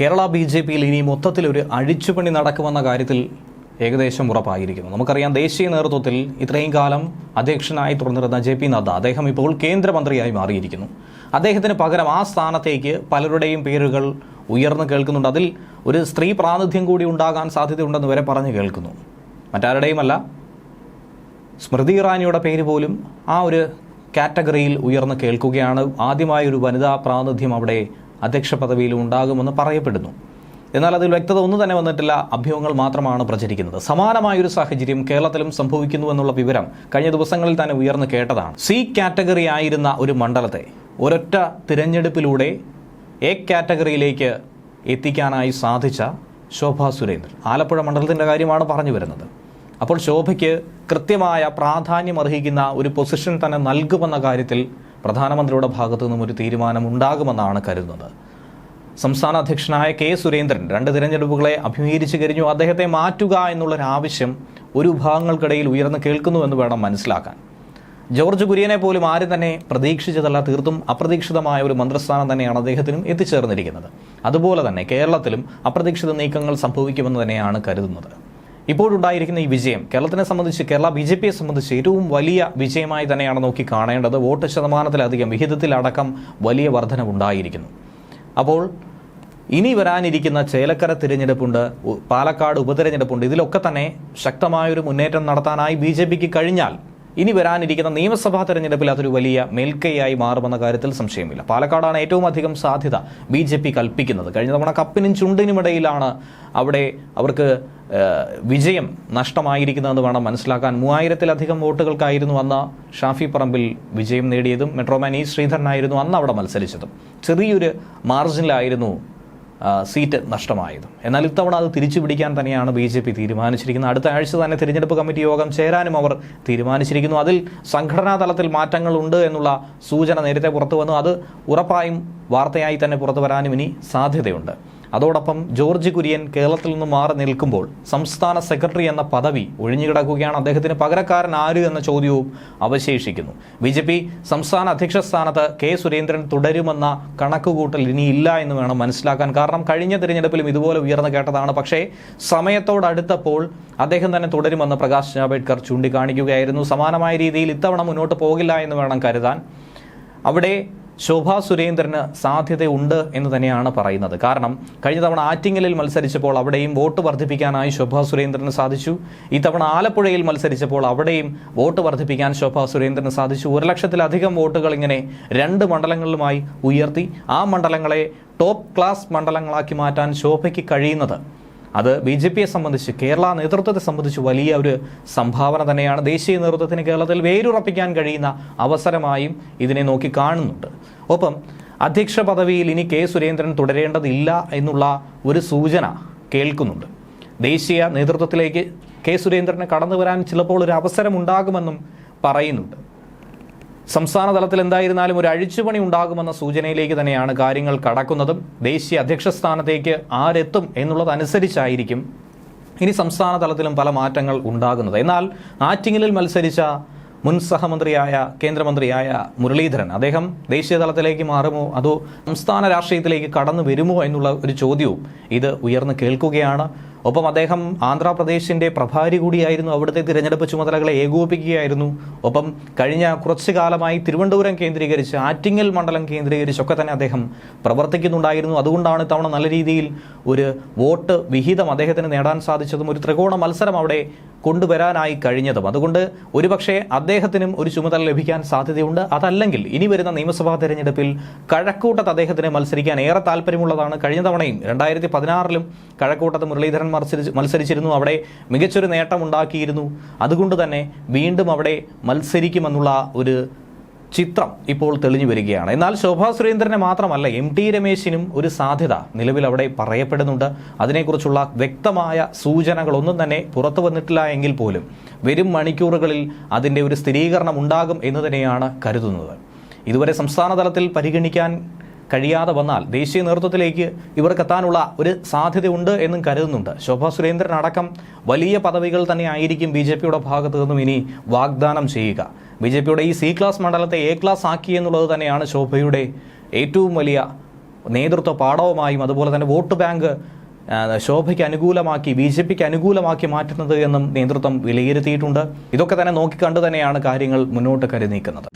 Kerala B J പിയിൽ ഇനി മൊത്തത്തിലൊരു അഴിച്ചുപണി നടക്കുമെന്ന കാര്യത്തിൽ ഏകദേശം ഉറപ്പായിരിക്കുന്നു. നമുക്കറിയാം ദേശീയ നേതൃത്വത്തിൽ ഇത്രയും കാലം അധ്യക്ഷനായി തുടർന്നിരുന്ന ജെ പി നദ്ദ അദ്ദേഹം ഇപ്പോൾ കേന്ദ്രമന്ത്രിയായി മാറിയിരിക്കുന്നു. അദ്ദേഹത്തിന് പകരം ആ സ്ഥാനത്തേക്ക് പലരുടെയും പേരുകൾ ഉയർന്നു കേൾക്കുന്നുണ്ട്. അതിൽ ഒരു സ്ത്രീ പ്രാതിനിധ്യം കൂടി ഉണ്ടാകാൻ സാധ്യതയുണ്ടെന്ന് വരെ പറഞ്ഞു കേൾക്കുന്നു. മറ്റാരുടെയുമല്ല. സ്മൃതി ഇറാനിയുടെ പേര് പോലും ആ ഒരു കാറ്റഗറിയിൽ ഉയർന്ന് കേൾക്കുകയാണ്. ആദ്യമായ ഒരു വനിതാ പ്രാതിനിധ്യം അവിടെ അധ്യക്ഷ പദവിയിലും ഉണ്ടാകുമെന്ന് പറയപ്പെടുന്നു. എന്നാൽ അതിൽ വ്യക്തത ഒന്നും തന്നെ വന്നിട്ടില്ല. അഭ്യൂഹങ്ങൾ മാത്രമാണ് പ്രചരിക്കുന്നത്. സമാനമായൊരു സാഹചര്യം കേരളത്തിലും സംഭവിക്കുന്നു എന്നുള്ള വിവരം കഴിഞ്ഞ ദിവസങ്ങളിൽ തന്നെ ഉയർന്നു കേട്ടതാണ്. സി കാറ്റഗറി ആയിരുന്ന ഒരു മണ്ഡലത്തെ ഒരൊറ്റ തിരഞ്ഞെടുപ്പിലൂടെ എ കാറ്റഗറിയിലേക്ക് എത്തിക്കാനായി സാധിച്ച ശോഭ സുരേന്ദ്രൻ. ആലപ്പുഴ മണ്ഡലത്തിന്റെ കാര്യമാണ് പറഞ്ഞു വരുന്നത്. അപ്പോൾ ശോഭയ്ക്ക് കൃത്യമായ പ്രാധാന്യം അർഹിക്കുന്ന ഒരു പൊസിഷൻ തന്നെ നൽകുമെന്ന കാര്യത്തിൽ പ്രധാനമന്ത്രിയുടെ ഭാഗത്തു നിന്നും ഒരു തീരുമാനം ഉണ്ടാകുമെന്നാണ് കരുതുന്നത്. സംസ്ഥാന അധ്യക്ഷനായ കെ സുരേന്ദ്രൻ രണ്ട് തിരഞ്ഞെടുപ്പുകളെ അഭിമുഖീകരിച്ചു കഴിഞ്ഞു. അദ്ദേഹത്തെ മാറ്റുക എന്നുള്ളൊരാവശ്യം ഒരു വിഭാഗങ്ങൾക്കിടയിൽ ഉയർന്നു കേൾക്കുന്നുവെന്ന് വേണം മനസ്സിലാക്കാൻ. ജോർജ് കുര്യനെ പോലും ആരും തന്നെ പ്രതീക്ഷിച്ചതല്ല തീർത്തും അപ്രതീക്ഷിതമായ ഒരു മന്ത്രിസ്ഥാനം തന്നെയാണ് അദ്ദേഹത്തിനും എത്തിച്ചേർന്നിരിക്കുന്നത്. അതുപോലെ തന്നെ കേരളത്തിലും അപ്രതീക്ഷിത നീക്കങ്ങൾ സംഭവിക്കുമെന്ന് തന്നെയാണ് കരുതുന്നത്. ഇപ്പോഴുണ്ടായിരിക്കുന്ന ഈ വിജയം കേരളത്തിനെ സംബന്ധിച്ച് കേരള ബി ജെ പിയെ സംബന്ധിച്ച് ഏറ്റവും വലിയ വിജയമായി തന്നെയാണ് നോക്കി കാണേണ്ടത്. വോട്ട് ശതമാനത്തിലധികം വിഹിതത്തിലടക്കം വലിയ വർധനവുണ്ടായിരിക്കുന്നു. അപ്പോൾ ഇനി വരാനിരിക്കുന്ന ചേലക്കര തിരഞ്ഞെടുപ്പുണ്ട് പാലക്കാട് ഉപതിരഞ്ഞെടുപ്പുണ്ട്. ഇതിലൊക്കെ തന്നെ ശക്തമായൊരു മുന്നേറ്റം നടത്താനായി ബി കഴിഞ്ഞാൽ ഇനി വരാനിരിക്കുന്ന നിയമസഭാ തെരഞ്ഞെടുപ്പിൽ അതൊരു വലിയ മേൽക്കൈയായി മാറുമെന്ന കാര്യത്തിൽ സംശയമില്ല. പാലക്കാടാണ് ഏറ്റവും അധികം സാധ്യത ബി ജെ പി കൽപ്പിക്കുന്നത്. കഴിഞ്ഞ തവണ കപ്പിനും ചുണ്ടിനുമിടയിലാണ് അവിടെ അവർക്ക് വിജയം നഷ്ടമായിരിക്കുന്നതെന്ന് വേണം മനസ്സിലാക്കാൻ. മൂവായിരത്തിലധികം വോട്ടുകൾക്കായിരുന്നു അന്ന് ഷാഫി പറമ്പിൽ വിജയം നേടിയതും. മെട്രോമാൻ ഇ ശ്രീധരനായിരുന്നു അന്ന് അവിടെ മത്സരിച്ചതും. ചെറിയൊരു മാർജിനിലായിരുന്നു സീറ്റ് നഷ്ടമായത്. എന്നാൽ ഇത്തവണ അത് തിരിച്ചു പിടിക്കാൻ തന്നെയാണ് ബി ജെ പി തീരുമാനിച്ചിരിക്കുന്നത്. അടുത്ത ആഴ്ച തന്നെ തിരഞ്ഞെടുപ്പ് കമ്മിറ്റി യോഗം ചേരാനും അവർ തീരുമാനിച്ചിരിക്കുന്നു. അതിൽ സംഘടനാ തലത്തിൽ മാറ്റങ്ങളുണ്ട് എന്നുള്ള സൂചന നേരത്തെ പുറത്തു വന്നു. അത് ഉറപ്പായും വാർത്തയായി തന്നെ പുറത്തു വരാനും ഇനി സാധ്യതയുണ്ട്. അതോടൊപ്പം ജോർജ് കുര്യൻ കേരളത്തിൽ നിന്ന് മാറി നിൽക്കുമ്പോൾ സംസ്ഥാന സെക്രട്ടറി എന്ന പദവി ഒഴിഞ്ഞുകിടക്കുകയാണ് അദ്ദേഹത്തിന് പകരക്കാരൻ ആര് എന്ന ചോദ്യവും അവശേഷിക്കുന്നു. ബി ജെ പി സംസ്ഥാന അധ്യക്ഷ സ്ഥാനത്ത് കെ സുരേന്ദ്രൻ തുടരുമെന്ന കണക്കുകൂട്ടൽ ഇനിയില്ല എന്ന് വേണം മനസ്സിലാക്കാൻ. കാരണം കഴിഞ്ഞ തിരഞ്ഞെടുപ്പിലും ഇതുപോലെ ഉയർന്നു കേട്ടതാണ്. പക്ഷേ സമയത്തോടടുത്തപ്പോൾ അദ്ദേഹം തന്നെ തുടരുമെന്ന് പ്രകാശ് ജാവ്ദേക്കർ ചൂണ്ടിക്കാണിക്കുകയായിരുന്നു. സമാനമായ രീതിയിൽ ഇത്തവണ മുന്നോട്ട് പോകില്ല എന്ന് വേണം കരുതാൻ. അവിടെ ശോഭാ സുരേന്ദ്രന് സാധ്യതയുണ്ട് എന്ന് തന്നെയാണ് പറയുന്നത്. കാരണം കഴിഞ്ഞ തവണ ആറ്റിങ്ങലിൽ മത്സരിച്ചപ്പോൾ അവിടെയും വോട്ട് വർദ്ധിപ്പിക്കാനായി ശോഭാ സുരേന്ദ്രന് സാധിച്ചു. ഇത്തവണ ആലപ്പുഴയിൽ മത്സരിച്ചപ്പോൾ അവിടെയും വോട്ട് വർദ്ധിപ്പിക്കാൻ ശോഭാ സുരേന്ദ്രന് സാധിച്ചു. ഒരു ലക്ഷത്തിലധികം വോട്ടുകൾ ഇങ്ങനെ രണ്ട് മണ്ഡലങ്ങളിലുമായി ഉയർത്തി ആ മണ്ഡലങ്ങളെ ടോപ്പ് ക്ലാസ് മണ്ഡലങ്ങളാക്കി മാറ്റാൻ ശോഭയ്ക്ക് കഴിയുന്നത് അത് ബി ജെ പിയെ സംബന്ധിച്ച് കേരള നേതൃത്വത്തെ സംബന്ധിച്ച് വലിയ ഒരു സംഭാവന തന്നെയാണ്. ദേശീയ നേതൃത്വത്തിന് കേരളത്തിൽ വേരുറപ്പിക്കാൻ കഴിയുന്ന അവസരമായും ഇതിനെ നോക്കി കാണുന്നുണ്ട്. ഒപ്പം അധ്യക്ഷ പദവിയിൽ ഇനി കെ സുരേന്ദ്രൻ തുടരേണ്ടതില്ല എന്നുള്ള ഒരു സൂചന കേൾക്കുന്നുണ്ട്. ദേശീയ നേതൃത്വത്തിലേക്ക് കെ സുരേന്ദ്രന് കടന്നു വരാൻ ചിലപ്പോൾ ഒരു അവസരം ഉണ്ടാകുമെന്നും പറയുന്നുണ്ട്. സംസ്ഥാന തലത്തിൽ എന്തായിരുന്നാലും ഒരു അഴിച്ചുപണി ഉണ്ടാകുമെന്ന സൂചനയിലേക്ക് തന്നെയാണ് കാര്യങ്ങൾ കടക്കുന്നതും. ദേശീയ അധ്യക്ഷ സ്ഥാനത്തേക്ക് ആരെത്തും എന്നുള്ളതനുസരിച്ചായിരിക്കും ഇനി സംസ്ഥാന തലത്തിലും പല മാറ്റങ്ങൾ ഉണ്ടാകുന്നത്. എന്നാൽ ആറ്റിങ്ങലിൽ മത്സരിച്ച മുൻ സഹമന്ത്രിയായ കേന്ദ്രമന്ത്രിയായ മുരളീധരൻ അദ്ദേഹം ദേശീയ തലത്തിലേക്ക് മാറുമോ അതോ സംസ്ഥാന രാഷ്ട്രീയത്തിലേക്ക് കടന്നു വരുമോ എന്നുള്ള ഒരു ചോദ്യവും ഇത് ഉയർന്നു കേൾക്കുകയാണ്. ഒപ്പം അദ്ദേഹം ആന്ധ്രാപ്രദേശിന്റെ പ്രഭാരി കൂടിയായിരുന്നു അവിടുത്തെ തിരഞ്ഞെടുപ്പ് ചുമതലകളെ ഏകോപിക്കുകയായിരുന്നു ഒപ്പം കഴിഞ്ഞ കുറച്ചു കാലമായി തിരുവനന്തപുരം കേന്ദ്രീകരിച്ച് ആറ്റിങ്ങൽ മണ്ഡലം കേന്ദ്രീകരിച്ചൊക്കെ തന്നെ അദ്ദേഹം പ്രവർത്തിക്കുന്നുണ്ടായിരുന്നു. അതുകൊണ്ടാണ് ഇത്തവണ നല്ല രീതിയിൽ ഒരു വോട്ട് വിഹിതം അദ്ദേഹത്തിന് നേടാൻ സാധിച്ചതും ഒരു ത്രികോണ മത്സരം അവിടെ കൊണ്ടുവരാനായി കഴിഞ്ഞതും. അതുകൊണ്ട് ഒരുപക്ഷെ അദ്ദേഹത്തിനും ഒരു ചുമതല ലഭിക്കാൻ സാധ്യതയുണ്ട്. അതല്ലെങ്കിൽ ഇനി വരുന്ന നിയമസഭാ തെരഞ്ഞെടുപ്പിൽ കഴക്കൂട്ടത്ത് അദ്ദേഹത്തിന് മത്സരിക്കാൻ ഏറെ താല്പര്യമുള്ളതാണ്. കഴിഞ്ഞ തവണയും രണ്ടായിരത്തി പതിനാറിലും കഴക്കൂട്ടത്ത് മുരളീധരൻ മത്സരിച്ച് മത്സരിച്ചിരുന്നു. അവിടെ മികച്ചൊരു നേട്ടം ഉണ്ടാക്കിയിരുന്നു അതുകൊണ്ട് തന്നെ വീണ്ടും അവിടെ മത്സരിക്കുമെന്നുള്ള ഒരു ചിത്രം ഇപ്പോൾ തെളിഞ്ഞു വരികയാണ്. എന്നാൽ ശോഭാ സുരേന്ദ്രനെ മാത്രമല്ല എം ടി രമേശിനും ഒരു സാധ്യത നിലവിൽ അവിടെ പറയപ്പെടുന്നുണ്ട്. അതിനെക്കുറിച്ചുള്ള വ്യക്തമായ സൂചനകളൊന്നും തന്നെ പുറത്തു വന്നിട്ടില്ല എങ്കിൽ പോലും വരും മണിക്കൂറുകളിൽ അതിന്റെ ഒരു സ്ഥിരീകരണം ഉണ്ടാകും എന്ന് തന്നെയാണ് കരുതുന്നത്. ഇതുവരെ സംസ്ഥാന തലത്തിൽ പരിഗണിക്കാൻ കഴിയാതെ വന്നാൽ ദേശീയ നേതൃത്വത്തിലേക്ക് ഇവർക്ക് എത്താനുള്ള ഒരു സാധ്യതയുണ്ട് എന്നും കരുതുന്നുണ്ട്. ശോഭാ സുരേന്ദ്രൻ അടക്കം വലിയ പദവികൾ തന്നെ ആയിരിക്കും ബി ജെ പിയുടെ ഭാഗത്തു നിന്നും ഇനി വാഗ്ദാനം ചെയ്യുക. ബി ജെ പിയുടെ ഈ സി ക്ലാസ് മണ്ഡലത്തെ എ ക്ലാസ് ആക്കി എന്നുള്ളത് തന്നെയാണ് ശോഭയുടെ ഏറ്റവും വലിയ നേതൃത്വ പാഠവുമായും അതുപോലെ തന്നെ വോട്ട് ബാങ്ക് ശോഭയ്ക്ക് അനുകൂലമാക്കി ബി ജെ പിക്ക് അനുകൂലമാക്കി മാറ്റുന്നത് എന്നും നേതൃത്വം വിലയിരുത്തിയിട്ടുണ്ട്. ഇതൊക്കെ തന്നെ നോക്കിക്കണ്ടു തന്നെയാണ് കാര്യങ്ങൾ മുന്നോട്ട് കരുതി നീക്കുന്നത്